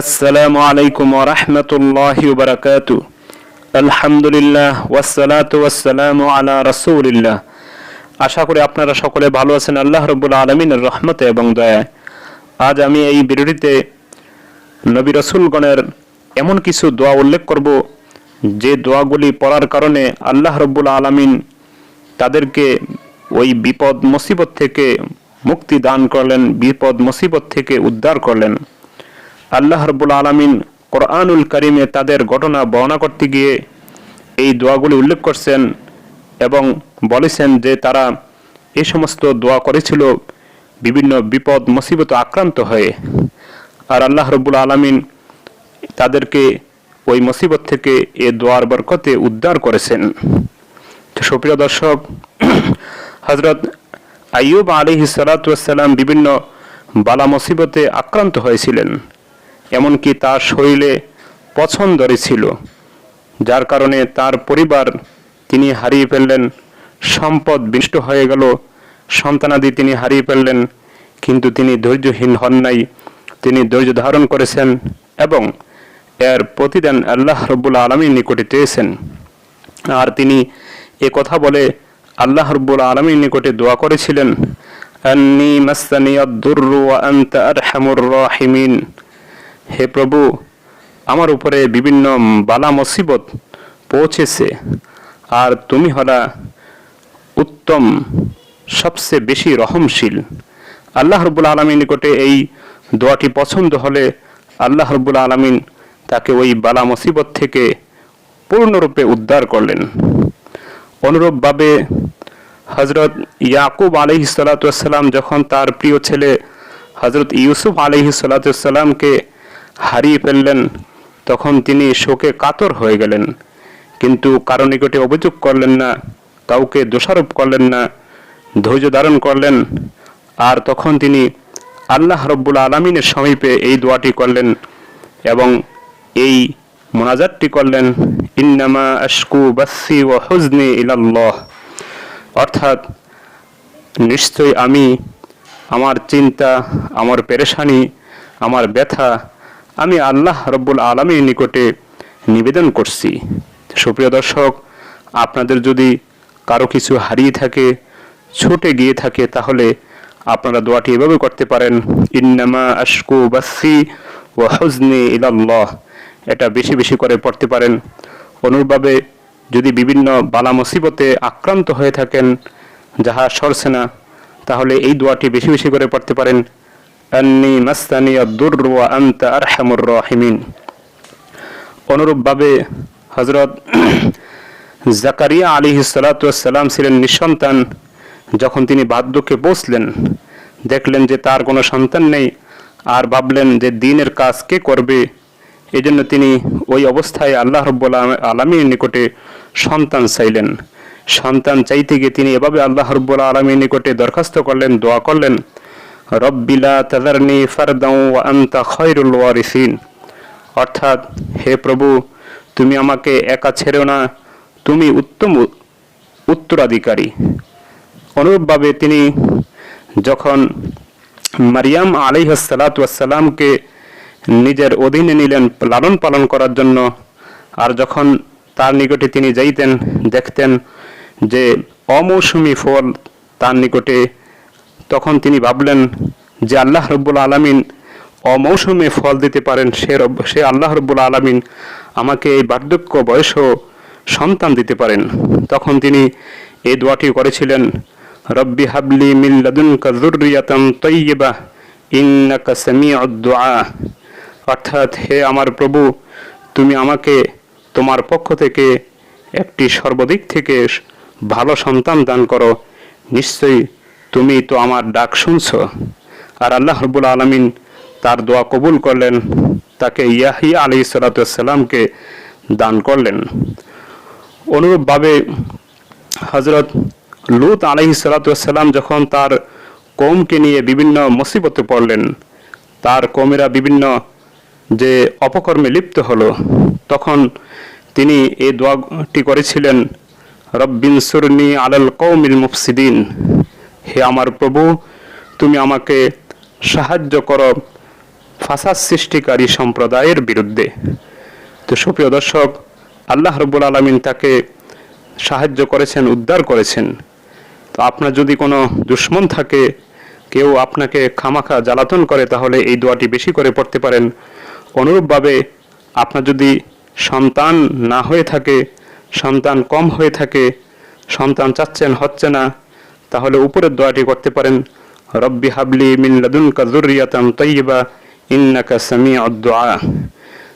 আসসালামু আলাইকুম ওরহমতুল্লাহ বারকাত আলহামদুলিল্লাহ ওয়াসালাত ওয়াসালামু আলা রাসূলিল্লাহ। আশা করি আপনারা সকলে ভালো আছেন। আল্লাহ রবুল আলমিনের রহমতে এবং দয়ায়। আজ আমি এই বিরতিতে নবী রসুলগণের এমন কিছু দোয়া উল্লেখ করব, যে দোয়াগুলি পড়ার কারণে আল্লাহ রব্বুল আলমিন তাদেরকে ওই বিপদ মুসিবত থেকে মুক্তি দান করলেন বিপদ মুসিবত থেকে উদ্ধার করলেন। আল্লাহ রব্বুল আলমিন কোরআনুল করিমে তাদের ঘটনা বর্ণনা করতে গিয়ে এই দোয়াগুলি উল্লেখ করছেন এবং বলেছেন যে তারা এ সমস্ত দোয়া করেছিল বিভিন্ন বিপদ, মুসিবত আক্রান্ত হয়ে। আর আল্লাহ রব্বুল আলমিন তাদেরকে ওই মুসিবত থেকে এ দোয়ার বরকতে উদ্ধার করেছেন। সুপ্রিয় দর্শক হজরত আইয়ুব আলী সালাতাম বিভিন্ন বালা মুসিবতে আক্রান্ত হয়েছিলেন। এমনকি তার শরীরে পছন্দরে ছিল। যার কারণে তার পরিবার, তিনি হারিয়ে ফেললেন, সম্পদ বিষ্ট হয়ে গেল, সন্তানাদি তিনি হারিয়ে ফেললেন, কিন্তু তিনি ধৈর্যহীন হন নাই, তিনি ধৈর্য ধারণ করেছেন এবং এর প্রতিদান আল্লাহ রব্বুল আলমীর নিকটে চেয়েছেন। আর তিনি এ কথা বলে আল্লাহ রব্বুল আলমীর নিকটে দোয়া করেছিলেন, আন্নি মাস্তানিয়াদ্দুরু ওয়া আনতা আরহামুর হে প্রভু, আমার উপরে বিভিন্ন বালা মুসিবত পৌঁছেছে, আর তুমি হলা উত্তম, সবচেয়ে বেশি রহমশীল। আল্লাহ রবুল আলমীর নিকটে এই দোয়াটি পছন্দ হলে আল্লাহ রব্বুল আলমিন তাকে ওই বালা মুসিবত থেকে পূর্ণরূপে উদ্ধার করলেন। অনুরূপভাবে হজরত ইয়াকুব আলহি সাল্লাতাম যখন তার প্রিয় ছেলে হজরত ইউসুফ আলহি সাল্লাতামকে হারিয়ে ফেললেন, তখন তিনি শোকে কাতর হয়ে গেলেন। কিন্তু কারও নিকটে অভিযোগ করলেন না, কাউকে দোষারোপ করলেন না, ধৈর্য ধারণ করলেন। আর তখন তিনি আল্লাহ রব্বুল আলমিনের সমীপে এই দোয়াটি করলেন এবং এই মোনাজাতটি করলেন, ইন্নামা আশকু বাসি ও হুজনি ইলাল্লাহ। অর্থাৎ নিশ্চয় আমি আমার চিন্তা, আমার পেরেশানি, আমার ব্যথা আমি আল্লাহ রব্বুল আলমীর নিকটে নিবেদন করছি। সুপ্রিয় দর্শক, আপনাদের যদি কারও কিছু হারিয়ে থাকে, ছুটে গিয়ে থাকে, তাহলে আপনারা দোয়াটি এভাবে করতে পারেন, ইন্নামা আশকু বাসি ও হজনি ইলাল্লাহ। এটা বেশি বেশি করে পড়তে পারেন। অনুরূপভাবে যদি বিভিন্ন বালা মুসিবতে আক্রান্ত হয়ে থাকেন, যাহা সরছে না, তাহলে এই দোয়াটি বেশি বেশি করে পড়তে পারেন। আন্নি মাস্তানিয়া দুর ওয়া আনতা আরহামুর রাহিমিন। অনুরূপভাবে হজরত জাকারিয়া আলী সালাতাম ছিলেন নিঃসন্তান। যখন তিনি বাদ্যকে বসলেন দেখলেন যে তার কোনো সন্তান নেই আর ভাবলেন যে দিনের কাজ কে করবে। এজন্য তিনি ওই অবস্থায় আল্লাহ রব্বুল আলমীর নিকটে সন্তান চাইলেন। সন্তান চাইতে গিয়ে তিনি এভাবে আল্লাহ রব্বুল আলমীর নিকটে দরখাস্ত করলেন, দোয়া করলেন। রব্বিলা তাদারনি ফারদাউ আন্তা খয়রুল ওয়ারিসিন। অর্থাৎ, হে প্রভু, তুমি আমাকে একা ছেড়েও না, তুমি উত্তম উত্তরাধিকারী। অনুরূপভাবে তিনি যখন মারিয়াম আলিহাসালাতামকে নিজের অধীনে নিলেন লালন পালন করার জন্য, আর যখন তার নিকটে তিনি যাইতেন, দেখতেন যে অমৌসুমি ফল তার নিকটে তখন তিনি ভাবলেন যে আল্লাহ রব্বুল আলমিন অমৌসুমে ফল দিতে পারেন, সে রব সে আল্লাহ রব্বুল আলমিন আমাকে এই বার্ধক্য বয়সও সন্তান দিতে পারেন। তখন তিনি এই দোয়াটি করেছিলেন, রব্বি হাবলি মিল্লাদুন কাজুরিয়াতাম তৈবা ইন্নাকা সামিউদ দুআ অর্থাৎ, হে আমার প্রভু, তুমি আমাকে তোমার পক্ষ থেকে একটি সর্বদিক থেকে ভালো সন্তান দান করো। নিশ্চয়ই তুমি তো আমার ডাক শুনছ। আর আল্লাহ রবুল আলমিন তার দোয়া কবুল করলেন, তাকে ইয়াহিয়া আলি সালাতামকে দান করলেন। অনুরূপভাবে হজরত লুত আলহি সালাতাম যখন তার কৌমকে নিয়ে বিভিন্ন মুসিবতে পড়লেন, তার কৌমেরা বিভিন্ন যে অপকর্মে লিপ্ত হলো, তখন তিনি এই দোয়াটি করেছিলেন রব্বিন সুরনি আলাল কৌমিল মুফসিদিন। হে আমার প্রভু, তুমি আমাকে সাহায্য করো ফাসাদ সৃষ্টিকারী সম্প্রদায়ের বিরুদ্ধে। তো সুপ্রিয় দর্শক, আল্লাহ রব্বুল আলমিন তাকে সাহায্য করেছেন, উদ্ধার করেছেন। তো আপনার যদি কোনো দুশ্মন থাকে, কেউ আপনাকে খামাখা জ্বালাতন করে, তাহলে এই দোয়াটি বেশি করে পড়তে পারেন। অনুরূপভাবে আপনার যদি সন্তান না হয়ে থাকে, সন্তান কম হয়ে থাকে, সন্তান চাচ্ছেন, হচ্ছে না তাহলে উপরের দোয়াটি করতে পারেন, রব্বি হাবলি মিন লাদুনকা যুররিয়াতান তাইয়্যিবা ইন্নাকা সামিউদ দুআ।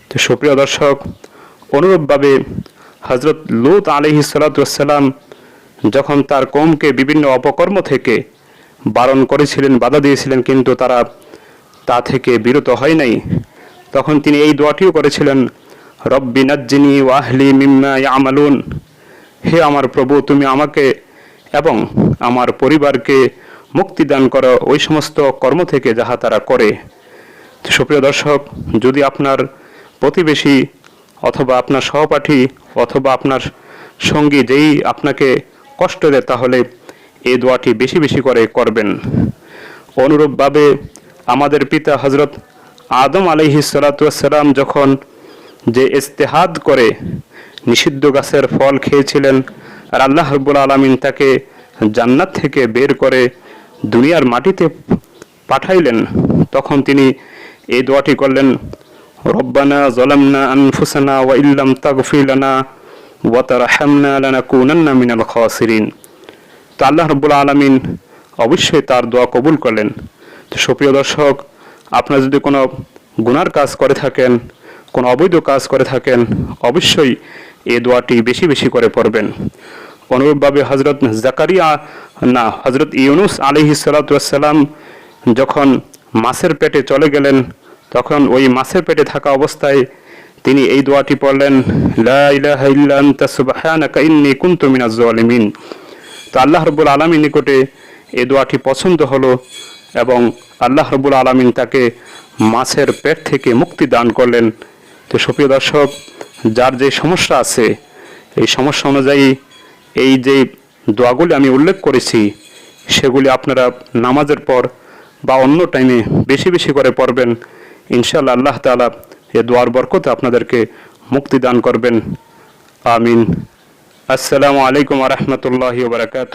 তো সুপ্রিয় দর্শক, অনুরূপভাবে হজরত লুত আলহি সালাতাম যখন তার কমকে বিভিন্ন অপকর্ম থেকে বারণ করেছিলেন, বাধা দিয়েছিলেন, কিন্তু তারা তা থেকে বিরত হয় নাই, তখন তিনি এই দোয়াটিও করেছিলেন, রব্বি নাজ্জিনী ওয়াহলি মিম্মা আমালুন হে আমার প্রভু, তুমি আমাকে এবং আমার পরিবারকে মুক্তি দান করো ওই সমস্ত কর্ম থেকে যাহা তারা করে। সুপ্রিয় দর্শক, যদি আপনার প্রতিবেশী অথবা আপনার সহপাঠী অথবা আপনার সঙ্গী যেই আপনাকে কষ্ট দেয়, তাহলে এই দোয়াটি বেশি বেশি করে করবেন। অনুরূপভাবে আমাদের পিতা হজরত আদম আলহি সালাতাম যখন যে ইস্তেহাদ করে, নিষিদ্ধ গাছের ফল খেয়েছিলেন আর আল্লাহ রব্বুল আলমিন তাকে জান্নাত থেকে বের করে দুনিয়ার মাটিতে পাঠাইলেন। তখন তিনি এই দোয়াটি করলেন, রব্বানা জলামনা আনফুসানা ওয়া ইল্লাম তাগফির লানা ওয়া তারহামনা লানাকুনান্না মিনাল খাসিরিন। তো আল্লাহ রব্বুল আলমিন অবশ্যই তার দোয়া কবুল করলেন। তো সুপ্রিয় দর্শক, আপনারা যদি কোনো গুনার কাজ করে থাকেন, কোনো অবৈধ কাজ করে থাকেন, অবশ্যই এই দোয়াটি বেশি বেশি করে পড়বেন। অনুরূপভাবে হজরত জাকারিয়া, না হজরত ইউনুস আলিহি সালাতাম যখন মাছের পেটে চলে গেলেন, তখন ওই মাছের পেটে থাকা অবস্থায় তিনি এই দোয়াটি পড়লেন, লা ইলাহা ইল্লা আনতা সুবহানাকা ইন্নী কুনতু মিনাজ জালিমিন তো আল্লাহ রব্বুল আলমীর নিকটে এই দোয়াটি পছন্দ হলো এবং আল্লাহ রব্বুল আলমিন তাকে মাছের পেট থেকে মুক্তি দান করলেন। তো সুপ্রিয় দর্শক যার যে সমস্যা আছে, এই সমস্যা অনুযায়ী এই যে দোয়াগুলি আমি উল্লেখ করেছি, সেগুলি আপনারা নামাজের পর বা অন্য টাইমে বেশি বেশি করে পড়বেন। ইনশাল্লাহ আল্লাহ তালা এ দোয়ার বরকতে আপনাদেরকে মুক্তি দান করবেন। আমিন। আসসালামু আলাইকুম রহমতুল্লাহ বারকাত